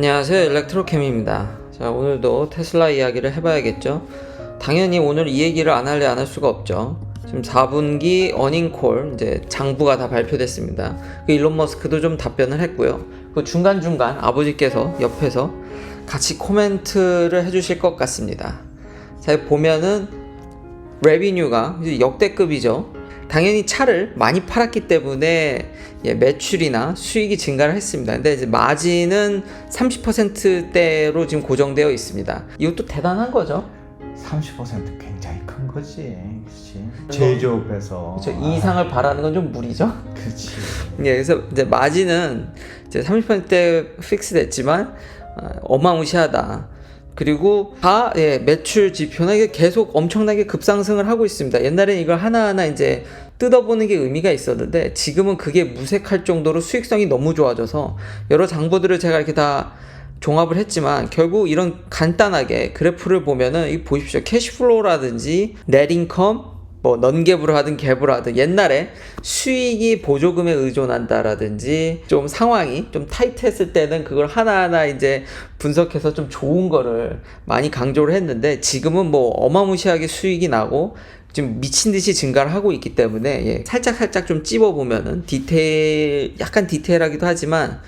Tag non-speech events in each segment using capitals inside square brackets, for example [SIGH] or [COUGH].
안녕하세요 일렉트로캠입니다. 자 오늘도 테슬라 이야기를 해봐야겠죠? 당연히 오늘 이 얘기를 안 할래 안 할 수가 없죠. 지금 4분기 어닝콜 이제 장부가 다 발표됐습니다. 그 일론 머스크도 좀 답변을 했고요. 그 중간중간 아버지께서 옆에서 같이 코멘트를 해주실 것 같습니다. 자 보면은 레비뉴가 역대급이죠. 당연히 차를 많이 팔았기 때문에 예, 매출이나 수익이 증가를 했습니다. 근데 이제 마진은 30%대로 지금 고정되어 있습니다. 이것도 대단한 거죠. 30% 굉장히 큰 거지. 그렇지. 제조업에서. 그렇죠. 이 이상을 바라는 건 좀 무리죠. 그렇지. 예, 그래서 이제 마진은 이제 30%대 픽스 됐지만 어, 어마무시하다. 그리고 다 예, 매출 지표나 이게 계속 엄청나게 급상승을 하고 있습니다. 옛날엔 이걸 하나하나 이제 뜯어보는 게 의미가 있었는데 지금은 그게 무색할 정도로 수익성이 너무 좋아져서 여러 장부들을 제가 이렇게 다 종합을 했지만 결국 이런 간단하게 그래프를 보면은 이 보십시오. 캐시플로우라든지 넷 인컴 뭐 넌갭으로 하든 갭으로 하든 옛날에 수익이 보조금에 의존한다라든지 좀 상황이 좀 타이트했을 때는 그걸 하나하나 이제 분석해서 좀 좋은 거를 많이 강조를 했는데 지금은 뭐 어마무시하게 수익이 나고 지금 미친 듯이 증가를 하고 있기 때문에 예, 살짝 살짝 좀 찝어 보면은 디테일 약간 디테일하기도 하지만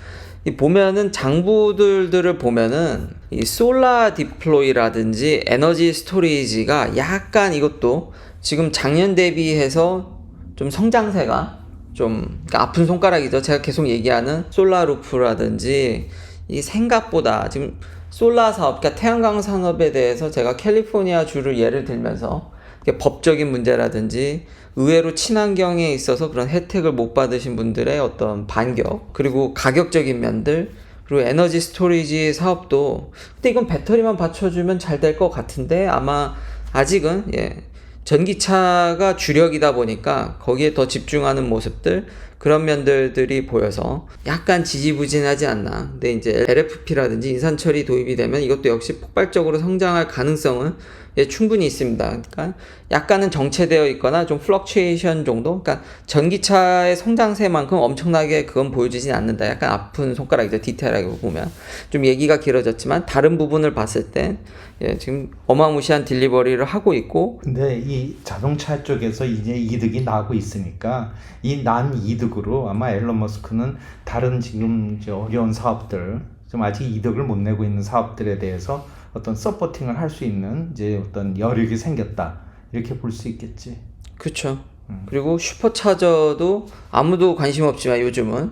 이 보면은 장부들들을 보면은 이 솔라 디플로이라든지 에너지 스토리지가 약간 이것도 지금 작년 대비해서 좀 성장세가 좀 그러니까 아픈 손가락이죠. 제가 계속 얘기하는 솔라 루프라든지 이 생각보다 지금 솔라 사업, 그러니까 태양광 산업에 대해서 제가 캘리포니아 주를 예를 들면서 법적인 문제라든지 의외로 친환경에 있어서 그런 혜택을 못 받으신 분들의 어떤 반격 그리고 가격적인 면들 그리고 에너지 스토리지 사업도 근데 이건 배터리만 받쳐주면 잘 될 것 같은데 아마 아직은 예 전기차가 주력이다 보니까 거기에 더 집중하는 모습들 그런 면들들이 보여서 약간 지지부진하지 않나. 근데 이제 LFP라든지 인산 처리 도입이 되면 이것도 역시 폭발적으로 성장할 가능성은 예, 충분히 있습니다. 그러니까 약간은 정체되어 있거나 좀 플럭츄에이션 정도. 그러니까 전기차의 성장세만큼 엄청나게 그건 보여주진 않는다. 약간 아픈 손가락이죠. 디테일하게 보면 좀 얘기가 길어졌지만 다른 부분을 봤을 때 예, 지금 어마무시한 딜리버리를 하고 있고 근데 이 자동차 쪽에서 이제 이득이 나고 있으니까 이 난 이득으로 아마 앨런 머스크는 다른 지금 어려운 사업들 좀 아직 이득을 못 내고 있는 사업들에 대해서 어떤 서포팅을 할 수 있는 이제 어떤 여력이 생겼다 이렇게 볼 수 있겠지. 그렇죠. 그리고 슈퍼차저도 아무도 관심 없지만 요즘은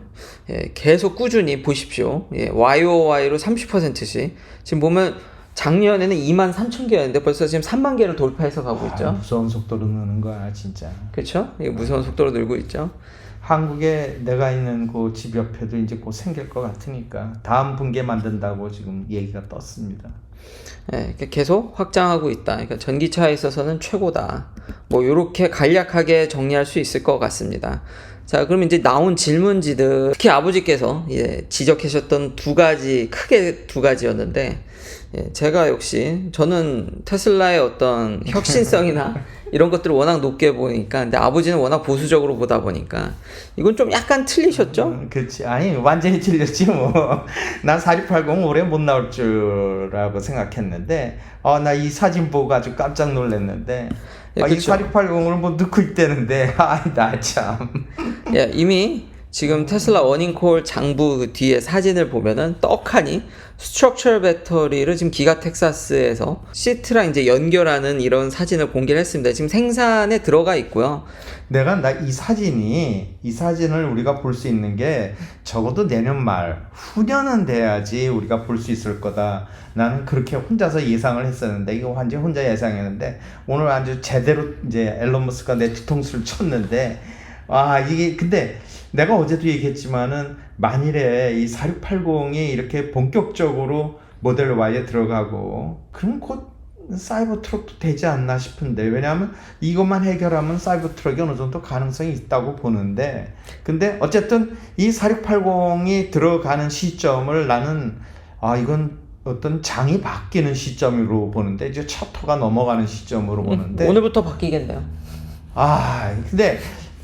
예, 계속 꾸준히 보십시오. 예, YOY로 30%씩 지금 보면 작년에는 2만 3천 개였는데 벌써 지금 3만 개를 돌파해서 가고 아, 있죠. 무서운 속도로 느는 거야 진짜. 그렇죠? 이게 무서운 속도로 늘고 있죠. 한국에 내가 있는 그 집 옆에도 이제 곧 생길 것 같으니까 다음 분기 만든다고 지금 얘기가 떴습니다. 예, 이렇게 계속 확장하고 있다. 그러니까 전기차에 있어서는 최고다. 뭐 이렇게 간략하게 정리할 수 있을 것 같습니다. 자, 그럼 이제 나온 질문지들 특히 아버지께서 예, 지적하셨던 두 가지 크게 두 가지였는데 예, 제가 역시 저는 테슬라의 어떤 혁신성이나 [LAUGHS] 이런 것들을 워낙 높게 보니까 근데 아버지는 워낙 보수적으로 보다 보니까 이건 좀 약간 틀리셨죠? 음, 그렇지. 아니 완전히 틀렸지 뭐. [LAUGHS] 난 4680 올해 못 나올 줄라고 생각했는데, 어나이 사진 보고 아주 깜짝 놀랐는데, 예, 아, 이 그쵸. 4680을 뭐 넣고 있다는데, [LAUGHS] 아이 나 참. 예, 이미 지금 테슬라 워닝콜 장부 그 뒤에 사진을 보면은 떡하니 스트럭처 배터리를 지금 기가 텍사스에서 시트랑 이제 연결하는 이런 사진을 공개를 했습니다. 지금 생산에 들어가 있고요. 내가 나 이 사진이 이 사진을 우리가 볼 수 있는 게 적어도 내년 말 후년은 돼야지 우리가 볼 수 있을 거다. 나는 그렇게 혼자서 예상을 했었는데 이거 완전 혼자 예상했는데 오늘 아주 제대로 이제 앨런 머스크가 내 뒤통수를 쳤는데 아 이게 근데 내가 어제도 얘기했지만은 만일에 이 4680이 이렇게 본격적으로 모델 Y에 들어가고 그럼 곧 사이버 트럭도 되지 않나 싶은데 왜냐하면 이것만 해결하면 사이버 트럭이 어느 정도 가능성이 있다고 보는데 근데 어쨌든 이 4680이 들어가는 시점을 나는 아 이건 어떤 장이 바뀌는 시점으로 보는데 이제 차터가 넘어가는 시점으로 보는데 오늘부터 바뀌겠네요. 아 근데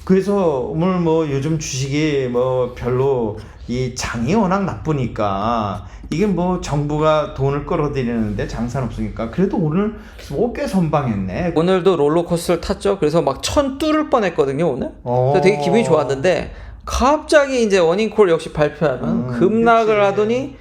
그래서 오늘 뭐 요즘 주식이 뭐 별로 이 장이 워낙 나쁘니까 이게 뭐 정부가 돈을 끌어들이는데 장사는 없으니까 그래도 오늘 뭐꽤 선방했네. 오늘도 롤러코스터를 탔죠. 그래서 막 천 뚫을 뻔했거든요 오늘. 어. 그래서 되게 기분이 좋았는데 갑자기 이제 워닝콜 역시 발표하면 음, 급락을 그치. 하더니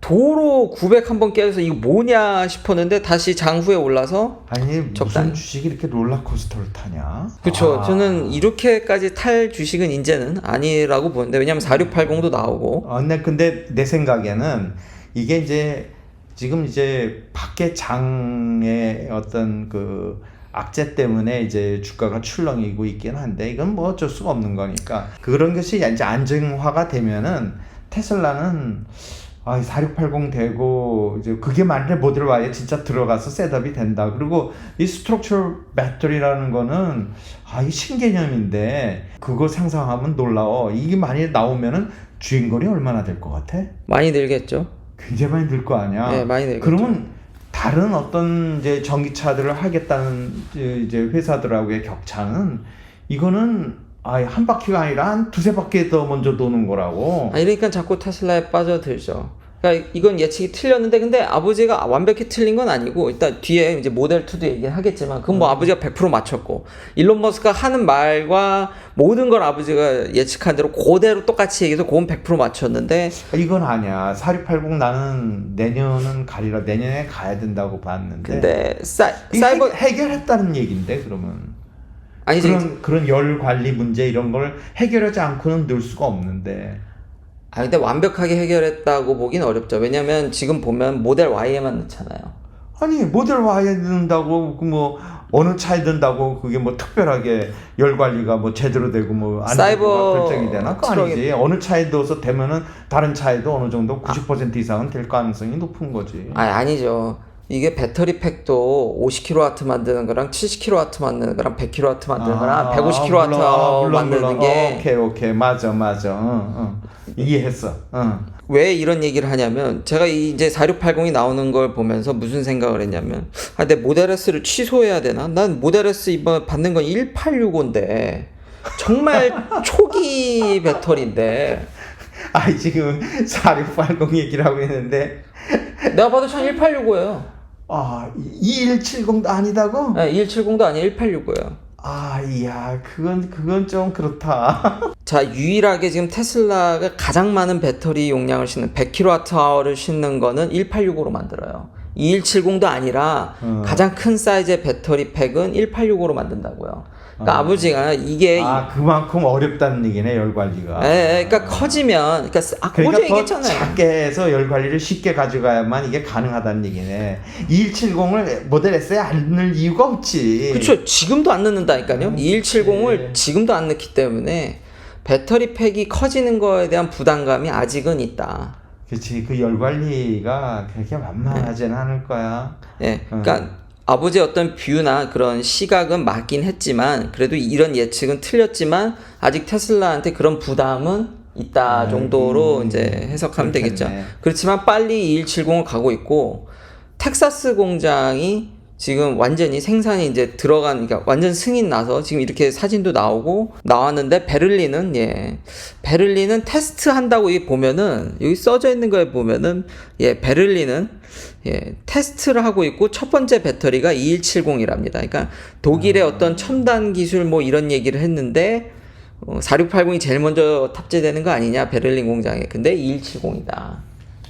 도로 900 한번 깨서 이거 뭐냐 싶었는데 다시 장후에 올라서 아니 무슨 적당히. 주식이 이렇게 롤러코스터를 타냐? 그쵸 아. 저는 이렇게까지 탈 주식은 이제는 아니라고 보는데 왜냐면 4680도 나오고 어, 근데 근데 내 생각에는 이게 이제 지금 이제 밖에 장의 어떤 그 악재 때문에 이제 주가가 출렁이고 있긴 한데 이건 뭐 어쩔 수가 없는 거니까 그런 것이 이제 안정화가 되면은 테슬라는 아, 4680 되고 이제 그게 만약에 모델 Y에 진짜 들어가서 셋업이 된다. 그리고 이 스트럭처 배터리라는 거는 아, 이 신개념인데 그거 상상하면 놀라워. 이게 만약에 나오면은 주행거리 얼마나 될 것 같아? 많이 늘겠죠. 굉장히 많이 들거 아니야. 네, 많이 늘겠죠. 그러면 다른 어떤 이제 전기차들을 하겠다는 이제 회사들하고의 격차는 이거는 아예 한 바퀴가 아니라 한 두세 바퀴 더 먼저 도는 거라고. 아, 이러니까 자꾸 테슬라에 빠져들죠. 그러니까 이건 예측이 틀렸는데 근데 아버지가 완벽히 틀린 건 아니고 일단 뒤에 이제 모델 2도 얘기하겠지만 그건 뭐 아버지가 100% 맞췄고 일론 머스크가 하는 말과 모든 걸 아버지가 예측한 대로 그대로 똑같이 얘기해서 그건 100% 맞췄는데 이건 아니야. 4680 나는 내년은 가리라. 내년에 가야 된다고 봤는데. 근데 사, 이게 사이버 해, 결했다는 얘긴데 그러면. 아니지 그런 그런 열 관리 문제 이런 걸 해결하지 않고는 늘 수가 없는데. 아 근데 완벽하게 해결했다고 보긴 어렵죠. 왜냐면 지금 보면 모델 Y에만 넣잖아요. 아니 모델 Y에 든다고 그뭐 어느 차에 든다고 그게 뭐 특별하게 열 관리가 뭐 제대로 되고 뭐안 사이버 결정이 되나? 트럭에- 아니지. 어느 차에 넣어서 되면은 다른 차에도 어느 정도 90% 이상은 될 가능성이 높은 거지. 아니 아니죠. 이게 배터리 팩도 50kW 만드는 거랑 70kW 만드는 거랑 100kW 만드는 거랑 150kW 아, 물론, 아, 물론, 만드는 물론. 게 어, 오케이 오케이 맞아 맞아 응, 응. 이해했어. 응. 왜 이런 얘기를 하냐면 제가 이 이제 4680이 나오는 걸 보면서 무슨 생각을 했냐면 아, 내 모델 S를 취소해야 되나? 난 모델 S 이번 받는 건 1865인데 정말 [LAUGHS] 초기 배터리인데 아 지금 4680 얘기를 하고 있는데 내가 봐도 참 1865예요. 아 2170도 아니다고? 네, 2170도 아니에요. 1865예요. 아 이야 그건 그건 좀 그렇다. [LAUGHS] 자, 유일하게 지금 테슬라가 가장 많은 배터리 용량을 싣는 100kWh를 싣는 거는 1865로 만들어요. 2170도 아니라 음. 가장 큰 사이즈의 배터리 팩은 1865로 만든다고요. 그러니까 아. 버지가 이게 아 그만큼 어렵다는 얘기네 열 관리가. 예, 예, 그러니까 커지면 그러니까 아, 그러니까 더 얘기했잖아요. 작게 해서 열 관리를 쉽게 가져가야만 이게 가능하다는 얘기네. 2170을 모델 S에 안 넣을 이유가 없지. 그렇죠. 지금도 안 넣는다니까요. 음, 2170을 네. 지금도 안 넣기 때문에 배터리 팩이 커지는 거에 대한 부담감이 아직은 있다. 그렇지 그 열 관리가 그렇게 만만하지는 않을 거야. 예, 그러니까 아버지의 어떤 뷰나 그런 시각은 맞긴 했지만 그래도 이런 예측은 틀렸지만 아직 테슬라한테 그런 부담은 있다 음, 정도로 음, 이제 해석하면 그렇겠네. 되겠죠. 그렇지만 빨리 2170을 가고 있고 텍사스 공장이 지금 완전히 생산이 이제 들어간 그러니까 완전 승인 나서 지금 이렇게 사진도 나오고 나왔는데 베를린은 예 베를린은 테스트 한다고 이 보면은 여기 써져 있는 거에 보면은 예 베를린은 예 테스트를 하고 있고 첫 번째 배터리가 2170이랍니다. 그러니까 독일의 어떤 첨단 기술 뭐 이런 얘기를 했는데 어, 4680이 제일 먼저 탑재되는 거 아니냐 베를린 공장에 근데 2170이다.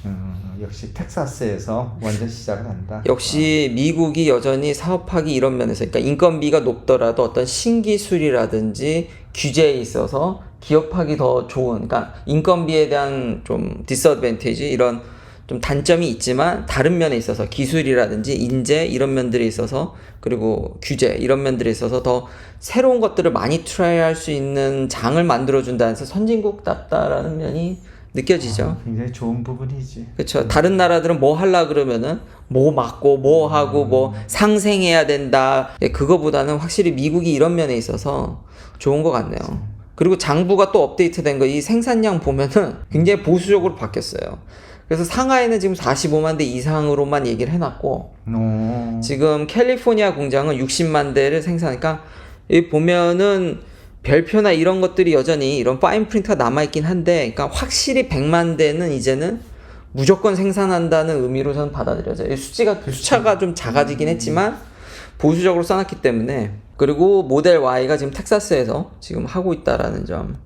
음, 역시 텍사스에서 완전 시작을 한다. 역시 미국이 여전히 사업하기 이런 면에서 그러니까 인건비가 높더라도 어떤 신기술이라든지 규제에 있어서 기업하기 더 좋은 그러니까 인건비에 대한 좀 디스어드밴티지 이런 좀 단점이 있지만 다른 면에 있어서 기술이라든지 인재 이런 면들이 있어서 그리고 규제 이런 면들이 있어서 더 새로운 것들을 많이 트라이할 수 있는 장을 만들어 준다는 서 선진국답다라는 면이 느껴지죠. 굉장히 좋은 부분이지. 그렇죠. 다른 나라들은 뭐 하려 그러면은 뭐 맞고 뭐 하고 뭐 상생해야 된다. 예, 그거보다는 확실히 미국이 이런 면에 있어서 좋은 것 같네요. 그리고 장부가 또 업데이트된 거 이 생산량 보면은 굉장히 보수적으로 바뀌었어요. 그래서 상하이는 지금 45만 대 이상으로만 얘기를 해놨고 오. 지금 캘리포니아 공장은 60만 대를 생산하니까 이 보면은 별표나 이런 것들이 여전히 이런 파인 프린트가 남아있긴 한데, 그러니까 확실히 100만 대는 이제는 무조건 생산한다는 의미로 저는 받아들여져요. 이 수치가, 수차가 좀 작아지긴 했지만, 보수적으로 써놨기 때문에. 그리고 모델 Y가 지금 텍사스에서 지금 하고 있다라는 점.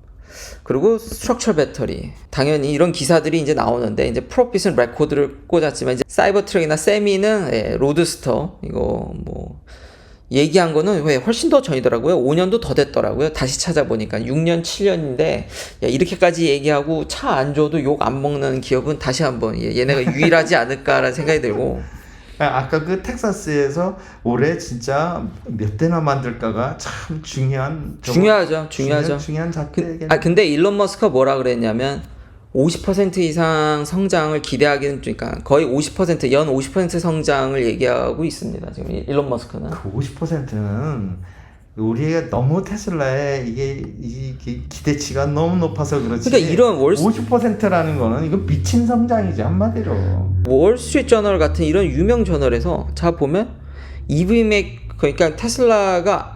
그리고 스트럭처 배터리. 당연히 이런 기사들이 이제 나오는데, 이제 프로핏은 레코드를 꽂았지만, 이제 사이버 트럭이나 세미는 예, 로드스터, 이거 뭐, 얘기한 거는 왜 훨씬 더 전이더라고요. 5년도 더 됐더라고요. 다시 찾아보니까 6년, 7년인데 야, 이렇게까지 얘기하고 차 안 줘도 욕 안 먹는 기업은 다시 한번 얘- 얘네가 [LAUGHS] 유일하지 않을까라는 생각이 들고 아, 아까 그 텍사스에서 올해 진짜 몇 대나 만들까가 참 중요한 중요하죠. 중요하죠. 중요한, 중요한 잣대. 아 근데 일론 머스크가 뭐라 그랬냐면 50% 이상 성장을 기대하기는 그러니까 거의 50%연 50% 성장을 얘기하고 있습니다. 지금 일론 머스크는. 그 50%는 우리가 너무 테슬라에 이게, 이게 기대치가 너무 높아서 그렇지. 그러니까 이런 월- 50%라는 거는 이거 미친 성장이지 한마디로. 월스트리트 저널 같은 이런 유명 저널에서 자 보면 EV 맥 그러니까 테슬라가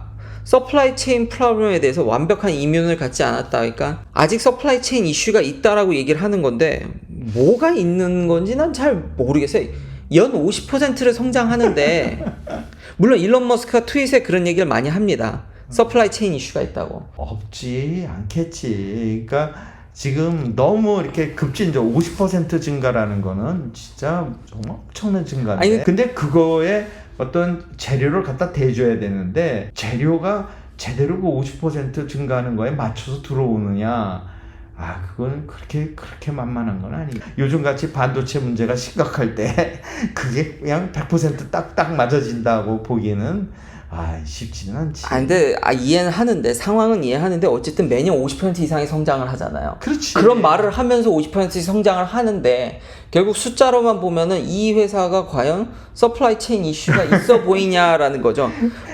서플라이 체인 프로블럼에 대해서 완벽한 이면을 갖지 않았다. 그러니까 아직 서플라이 체인 이슈가 있다라고 얘기를 하는 건데 뭐가 있는 건지 난 잘 모르겠어요. 연 50%를 성장하는데 [LAUGHS] 물론 일론 머스크가 트윗에 그런 얘기를 많이 합니다. 서플라이 체인 이슈가 있다고. 없지 않겠지. 그러니까 지금 너무 이렇게 급진적 50% 증가라는 거는 진짜 정말 엄청난 증가인데. 아니, 근데 그거에 어떤 재료를 갖다 대줘야 되는데 재료가 제대로 그 50% 증가하는 거에 맞춰서 들어오느냐? 아, 그건 그렇게 그렇게 만만한 건 아니. 요즘 같이 반도체 문제가 심각할 때 [LAUGHS] 그게 그냥 100% 딱딱 맞아진다고 보기에는 아, 쉽지는 않지. 아 근데 아 이해는 하는데 상황은 이해하는데 어쨌든 매년 50% 이상의 성장을 하잖아요. 그렇지. 그런 말을 하면서 50% 성장을 하는데 결국 숫자로만 보면은 이 회사가 과연 서플라이 체인 이슈가 있어 보이냐라는 거죠.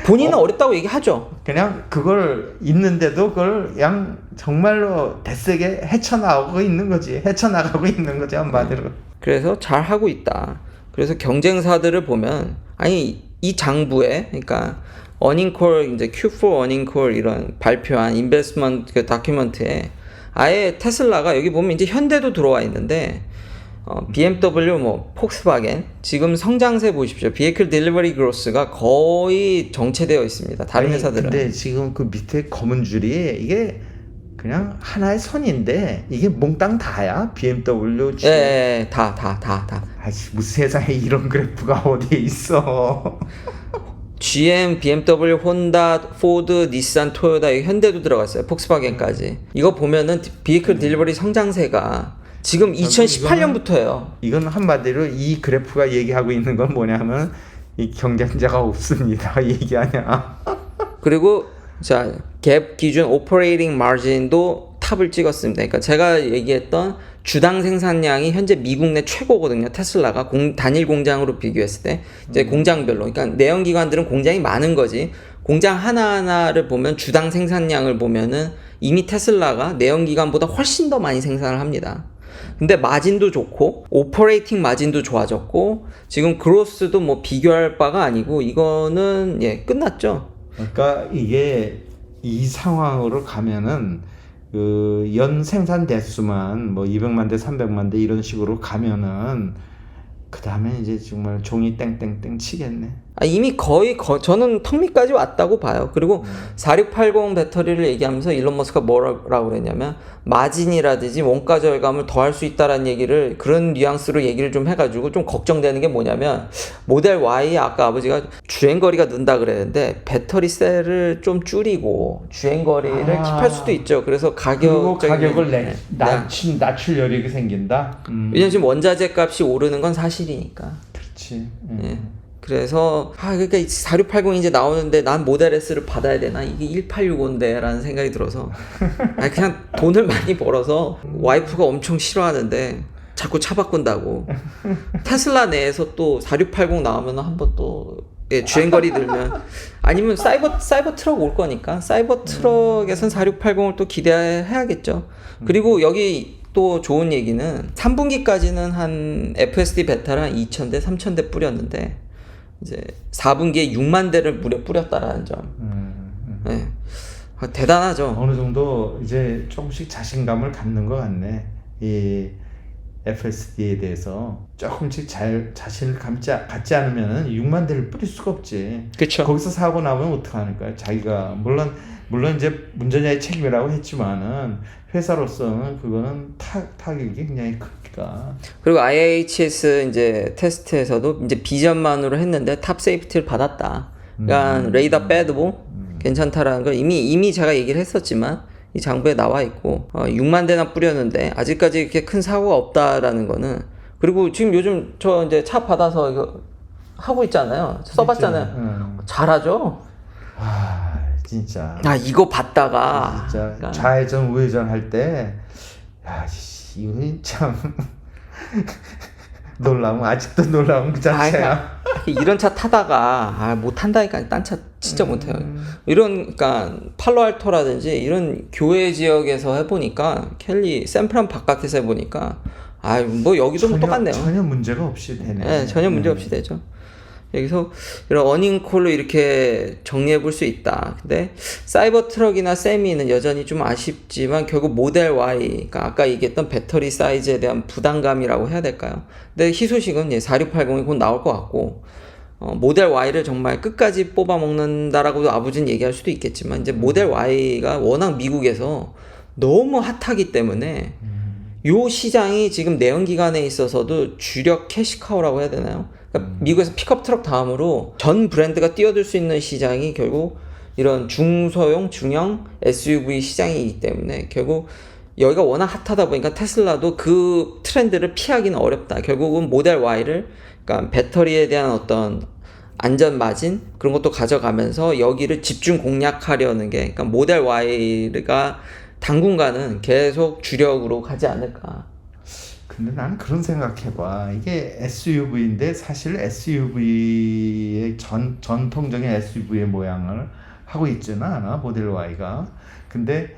본인은 어? 렵다고 얘기하죠. 그냥 그걸 있는데도 그걸 그냥 정말로 대세게 헤쳐나가고 있는 거지. 헤쳐나가고 있는 거지 한마디로. 그래서 잘 하고 있다. 그래서 경쟁사들을 보면 아니 이 장부에 그러니까 어닝콜 이제 Q4 어닝콜 이런 발표한 인베스트먼트 그 다큐멘트에 아예 테슬라가 여기 보면 이제 현대도 들어와 있는데 어, BMW 뭐 폭스바겐 지금 성장세 보십시오. 비에클 딜리버리 그로스가 거의 정체되어 있습니다. 다른 아니, 회사들은 근데 지금 그 밑에 검은 줄이 이게 그냥 하나의 선인데 이게 몽땅 다야 BMW. 예, 예, 다, 다, 다, 다. 아씨 무슨 세상에 이런 그래프가 어디에 있어? GM, BMW, 혼다, 포드, 닛산, 토요타, 여기 현대도 들어갔어요. 폭스바겐까지. 이거 보면은 비에클 딜리버리 성장세가 지금 2018년부터예요. 이건 한마디로 이 그래프가 얘기하고 있는 건 뭐냐면 이 경쟁자가 없습니다. [LAUGHS] 얘기하냐? 그리고 자, 갭 기준 오퍼레이팅 마진도 탑을 찍었습니다. 그러니까 제가 얘기했던 주당 생산량이 현재 미국 내 최고거든요. 테슬라가 공, 단일 공장으로 비교했을 때 이제 공장별로 그러니까 내연 기관들은 공장이 많은 거지. 공장 하나하나를 보면 주당 생산량을 보면은 이미 테슬라가 내연 기관보다 훨씬 더 많이 생산을 합니다. 근데 마진도 좋고 오퍼레이팅 마진도 좋아졌고 지금 그로스도 뭐 비교할 바가 아니고 이거는 예 끝났죠. 그러니까 이게 이 상황으로 가면은 그 연 생산 대수만 뭐 200만 대, 300만 대 이런 식으로 가면은 그 다음에 이제 정말 종이 땡땡땡 치겠네. 아, 이미 거의 거, 저는 턱 밑까지 왔다고 봐요. 그리고 4680 배터리를 얘기하면서 일론 머스크가 뭐라고 그랬냐면 마진이라든지 원가 절감을 더 할 수 있다라는 얘기를 그런 뉘앙스로 얘기를 좀 해가지고 좀 걱정되는 게 뭐냐면 모델 Y 아까 아버지가 주행 거리가 는다 그랬는데 배터리 셀을 좀 줄이고 주행 거리를 아. 킵할 수도 있죠. 그래서 그리고 가격 가격을 내, 네. 낮춘 낮출 여력이 생긴다. 음, 왜냐면 지금 원자재 값이 오르는 건 사실이니까. 그렇지. 음. 예. 그래서 아 그러니까 4680 이제 나오는데 난 모델 S를 받아야 되나? 이게 1865인데라는 생각이 들어서. [LAUGHS] 아 그냥 돈을 많이 벌어서 와이프가 엄청 싫어하는데 자꾸 차 바꾼다고. 테슬라 내에서 또 4680 나오면 한번 또 예, 주행거리 들면. 아니면 사이버 사이버 트럭 올 거니까. 사이버 트럭에선 4680을 또 기대해야겠죠. 그리고 여기 또 좋은 얘기는 3분기까지는 한 FSD 베타를 한 2,000대, 3,000대 뿌렸는데 이제 4분기에 6만 대를 무려 뿌렸다라는 점. 음, 음. 네. 아, 대단하죠. 어느 정도 이제 조금씩 자신감을 갖는 것 같네. 이 FSD에 대해서 조금씩 잘 자신을 감지, 갖지 않으면 6만 대를 뿌릴 수가 없지. 그렇죠. 거기서 사고 나면 어떡하니까 자기가 물론 물론 이제 운전자의 책임이라고 했지만은 회사로서는 그거는 타, 타격이 굉장히 크니까 그리고 IHS 이제 테스트에서도 이제 비전만으로 했는데 탑 세이프티를 받았다. 그러니까 레이더 빼도 괜찮다라는 걸 이미 이미 제가 얘기를 했었지만 이 장부에 나와 있고 어, 6만 대나 뿌렸는데 아직까지 이렇게 큰 사고가 없다라는 거는 그리고 지금 요즘 저 이제 차 받아서 이거 하고 있잖아요. 써봤잖아요. 응. 잘하죠. 아 진짜 아 이거 봤다가 진짜 그러니까 좌회전 우회전 할때 야, 씨, 이거 참 [LAUGHS] 놀라운 아직도 놀라운 그 아, 자체야. 그러니까 이런 차 타다가 아, 못 탄다니까 딴 차 진짜 못 해요. 이런 그러니까 팔로알토라든지 이런 교외 지역에서 해보니까 켈리 샌프란 바깥에서 해보니까 아뭐 여기도 뭐 똑같네요. 전혀 문제가 없이 되네. 네, 전혀 문제 없이 되죠. 여기서 이런 어닝콜로 이렇게 정리해 볼 수 있다. 근데 사이버 트럭이나 세미는 여전히 좀 아쉽지만 결국 모델 Y, 그러니까 아까 얘기했던 배터리 사이즈에 대한 부담감이라고 해야 될까요? 근데 희소식은 이제 4680이 곧 나올 것 같고 어, 모델 Y를 정말 끝까지 뽑아 먹는다라고도 아버지는 얘기할 수도 있겠지만 이제 모델 Y가 워낙 미국에서 너무 핫하기 때문에 요 시장이 지금 내연기관에 있어서도 주력 캐시카우라고 해야 되나요? 그러니까 미국에서 픽업 트럭 다음으로 전 브랜드가 뛰어들 수 있는 시장이 결국 이런 중소형, 중형 SUV 시장이기 때문에 결국 여기가 워낙 핫하다 보니까 테슬라도 그 트렌드를 피하기는 어렵다. 결국은 모델 Y를 그러니까 배터리에 대한 어떤 안전 마진 그런 것도 가져가면서 여기를 집중 공략하려는 게 그러니까 모델 Y가 당분간은 계속 주력으로 가지 않을까. 근데 나는 그런 생각해봐. 이게 SUV인데 사실 SUV의 전 전통적인 SUV의 모양을 하고 있지는 않아 모델 Y가. 근데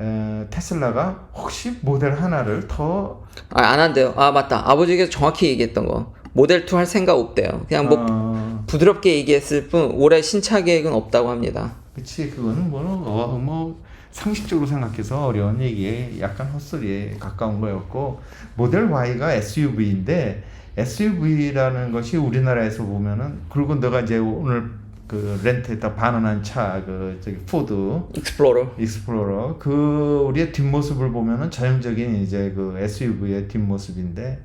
에, 테슬라가 혹시 모델 하나를 더 아, 안 한대요. 아, 맞다. 아버지께서 정확히 얘기했던 거. 모델 2 할 생각 없대요. 그냥 뭐 어, 부드럽게 얘기했을 뿐 올해 신차 계획은 없다고 합니다. 그치 그거는 뭐, 어, 뭐 상식적으로 생각해서 어려운 얘기에 약간 헛소리에 가까운 거였고 모델 Y가 SUV인데 SUV라는 것이 우리나라에서 보면은 그리고 너가 이제 오늘 그 렌트했다 반원한 차 그 저기 포드 익스플로러. 익스플로러 그 우리의 뒷모습을 보면은 전형적인 이제 그 SUV의 뒷모습인데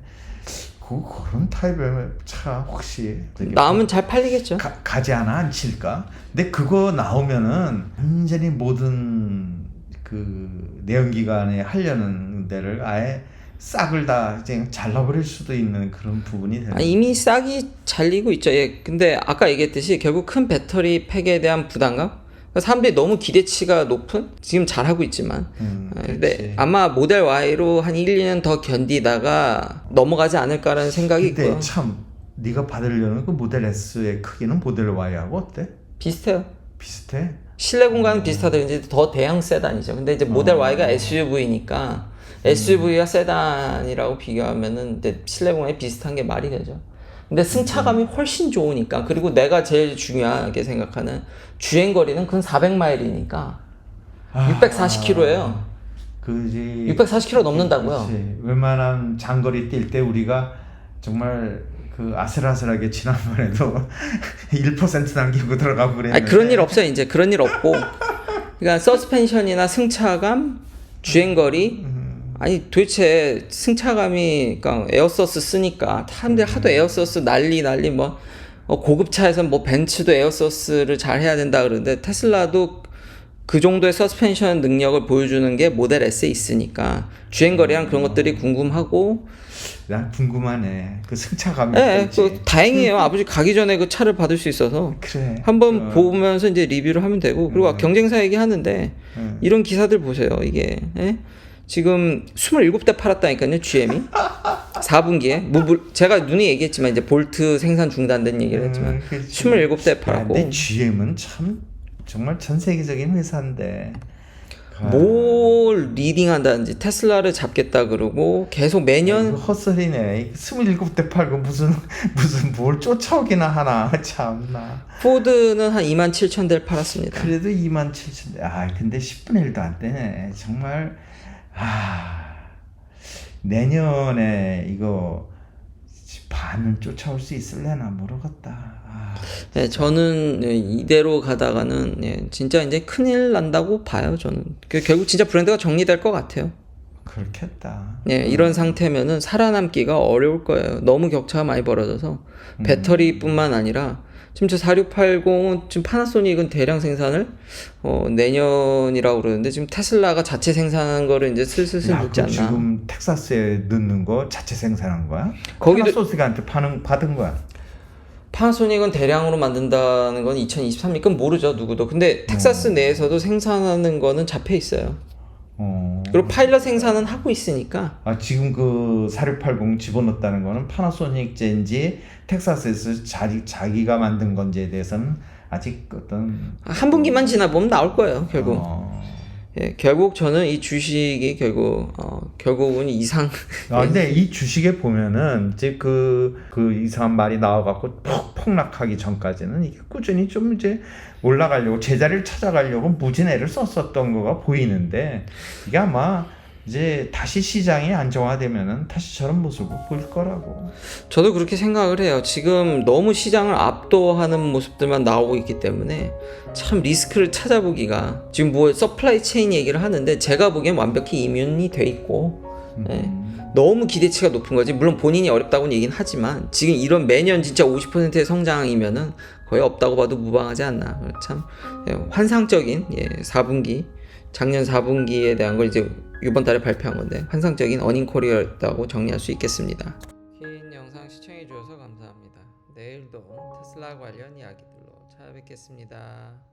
그 그런 타입의 차 혹시 나오면 잘 팔리겠죠. 가, 가지 않아 않칠까? 근데 그거 나오면은 완전히 모든 그 내연기관에 하려는 데를 아예 싹을 다 이제 잘라버릴 수도 있는 그런 부분이 되는. 아, 이미 싹이 잘리고 있죠. 예. 근데 아까 얘기했듯이 결국 큰 배터리 팩에 대한 부담감? 그러니까 사람들이 너무 기대치가 높은? 지금 잘하고 있지만. 음, 아, 그렇지. 근데 아마 모델 Y로 한 1, 2년 더 견디다가 넘어가지 않을까라는 생각이 있고요. 참 네가 받으려는 그 모델 S의 크기는 모델 Y하고 어때? 비슷해요. 비슷해? 실내 공간은 비슷하다. 이제 더 대형 세단이죠. 근데 이제 모델 Y가 SUV니까 SUV와 세단이라고 비교하면은 이제 실내 공간이 비슷한 게 말이 되죠. 근데 승차감이 훨씬 좋으니까 그리고 내가 제일 중요하게 생각하는 주행 거리는 근 400마일이니까 640km예요. 그지. 640km 넘는다고요. 그렇지. 웬만한 장거리 뛸 때 우리가 정말 그 아슬아슬하게 지난번에도 [LAUGHS] 1% 남기고 들어가고 그랬는데. 아니 그런 일 없어요. 이제 그런 일 없고. 그러니까 서스펜션이나 승차감, 주행 거리 아니 도대체 승차감이 그러니까 에어서스 쓰니까 사람들이 하도 에어서스 난리 난리 뭐 어, 고급차에서 뭐 벤츠도 에어서스를 잘 해야 된다 그러는데 테슬라도 그 정도의 서스펜션 능력을 보여주는 게 모델 S에 있으니까 주행 거리랑 그런 것들이 궁금하고 난 궁금하네. 그 승차감이 예, 어떨지. 그 다행이에요. 아버지 가기 전에 그 차를 받을 수 있어서 그래. 한번 어. 보면서 이제 리뷰를 하면 되고 그리고 경쟁사 얘기하는데 음. 이런 기사들 보세요 이게 예? 지금 27대 팔았다니까요 GM이 4분기에 뭐, 물- 제가 눈에 얘기했지만 이제 볼트 생산 중단된 얘기를 했지만 음, 그치. 27대 야, 팔았고 근데 GM은 참 정말 전 세계적인 회사인데 뭘 리딩한다든지 테슬라를 잡겠다 그러고 계속 매년 헛소리네. 27대 팔고 무슨 [LAUGHS] 무슨 뭘 쫓아오기나 하나 [LAUGHS] 참나. 포드는 한 2만 7천 대를 팔았습니다. 그래도 2만 7천 대. 아 근데 10분의 1도 안 되네. 정말 아 내년에 이거 반은 쫓아올 수 있을래나 모르겠다. 아, 네, 저는 네, 이대로 가다가는 예, 진짜 이제 큰일 난다고 봐요. 저는 그 결국 진짜 브랜드가 정리될 것 같아요. 그렇겠다. 예, 이런 상태면은 살아남기가 어려울 거예요. 너무 격차가 많이 벌어져서 배터리뿐만 아니라 지금 저 4680은 지금 파나소닉은 대량 생산을 어, 내년이라고 그러는데 지금 테슬라가 자체 생산한 거를 이제 슬슬슬 야, 묻지 그 않나. 지금 텍사스에 넣는 거 자체 생산한 거야? 거기도- 파나소닉한테 파는 받은 거야. 파나소닉은 대량으로 만든다는 건 2023년 그건 모르죠 누구도. 근데 텍사스 내에서도 생산하는 거는 잡혀 있어요. 어. 그리고 파일럿 생산은 하고 있으니까 아 지금 그 4680 집어넣었다는 거는 파나소닉 젠지 텍사스에서 자기 자기가 만든 건지에 대해서는 아직 어떤 한 분기만 지나보면 나올 거예요 결국. 어... 예, 결국 저는 이 주식이 결국 어, 결국은 이상. 아 근데 이 주식에 보면은 이제 그, 그 이상한 말이 나와갖고 폭 폭락하기 전까지는 이게 꾸준히 좀 이제 올라가려고 제자리를 찾아가려고 무진 애를 썼었던 거가 보이는데 이게 아마 이제 다시 시장이 안정화되면은 다시 저런 모습을 보일 거라고. 저도 그렇게 생각을 해요. 지금 너무 시장을 압도하는 모습들만 나오고 있기 때문에 참 리스크를 찾아보기가 지금 뭐 서플라이 체인 얘기를 하는데 제가 보기엔 완벽히 이면이 돼 있고 예. 너무 기대치가 높은 거지. 물론 본인이 어렵다고는 얘기는 하지만 지금 이런 매년 진짜 50%의 성장이면은 거의 없다고 봐도 무방하지 않나. 참 예, 환상적인 예, 4분기 작년 4분기에 대한 걸 이제 이번 달에 발표한 건데 환상적인 어닝 코리어였다고 정리할 수 있겠습니다. 긴 영상 시청해 주셔서 감사합니다. 내일도 테슬라 관련 이야기들로 찾아뵙겠습니다.